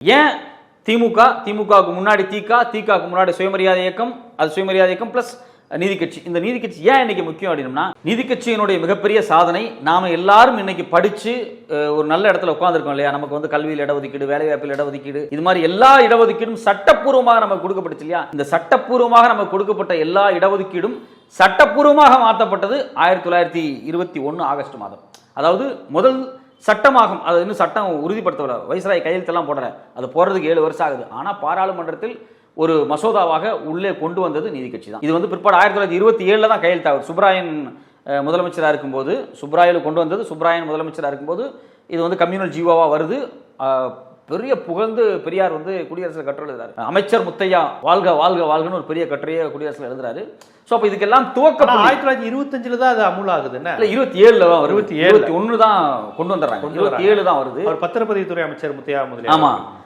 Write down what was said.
ஏன் திமுக திமுகவுக்கு முன்னாடி தீகா தீகாவுக்கு முன்னாடி சுயமரியாதை இயக்கம் அது சுயமரியாதை இயக்கம் பிளஸ் நீதி கட்சி. இந்த நீதி கட்சி ஏன் இன்னைக்கு முக்கியம் அப்படின்னா நீதி கட்சியினுடைய மிகப்பெரிய சாதனை நாம எல்லாரும் இன்னைக்கு படிச்சு ஒரு நல்ல இடத்துல உட்காந்துருக்கோம் இல்லையா? நமக்கு வந்து கல்வியில் இடஒதுக்கீடு வேலைவாய்ப்பில் இடஒதுக்கீடு இது மாதிரி எல்லா இடஒதுக்கீடும் சட்டப்பூர்வமாக நமக்கு கொடுக்கப்பட்டுச்சு இல்லையா? இந்த சட்டப்பூர்வமாக நமக்கு கொடுக்கப்பட்ட எல்லா இடஒதுக்கீடும் சட்டப்பூர்வமாக மாற்றப்பட்டது ஆயிரத்தி தொள்ளாயிரத்தி இருபத்தி ஒன்று ஆகஸ்ட் மாதம். அதாவது முதல் சட்டமாகும். அது இன்னும் சட்டம் உறுதிப்படுத்தவில்லை. வைஸ்ராய் கையெழுத்தெல்லாம் போடல. அது போடுறதுக்கு ஏழு வருஷம் ஆகுது. ஆனால் பாராளுமன்றத்தில் ஒரு மசோதாவாக உள்ளே கொண்டு வந்தது நீதி கட்சி தான். இது வந்து பிற்பாடு ஆயிரத்தி தொள்ளாயிரத்தி இருபத்தி ஏழில் தான் கையெழுத்தாகுது. சுப்ராயன் முதலமைச்சராக இருக்கும்போது சுப்ராயில் கொண்டு வந்தது. சுப்ராயன் முதலமைச்சராக இருக்கும்போது இது வந்து கம்யூனல் ஜீவாவாக வருது. பெரிய புகழ்ந்து பெரியார் வந்து குடியரசுல கட்டுரை எழுதுறாரு. அமைச்சர் முத்தையா வாழ்க வாழ்க வாழ்கன்னு ஒரு பெரிய கட்டுரையை குடியரசுல எழுதுறாரு. ஸோ அப்போ இதுக்கெல்லாம் துவக்க ஆனா புள்ளி. ஆயிரத்தி தொள்ளாயிரத்தி இருபத்தஞ்சுல தான் அது அமுல் ஆகுது என்ன? இல்ல இருபத்தி ஏழுல தான் வருது. 27 இருபத்தி ஒன்று தான் கொண்டு வந்துடுறாங்க இருபத்தி ஏழு தான் வருது. அவர் பத்திரப்பதிவுத்துறை அமைச்சர் முத்தையா முதலியார் ஆமா. அவர்கள்.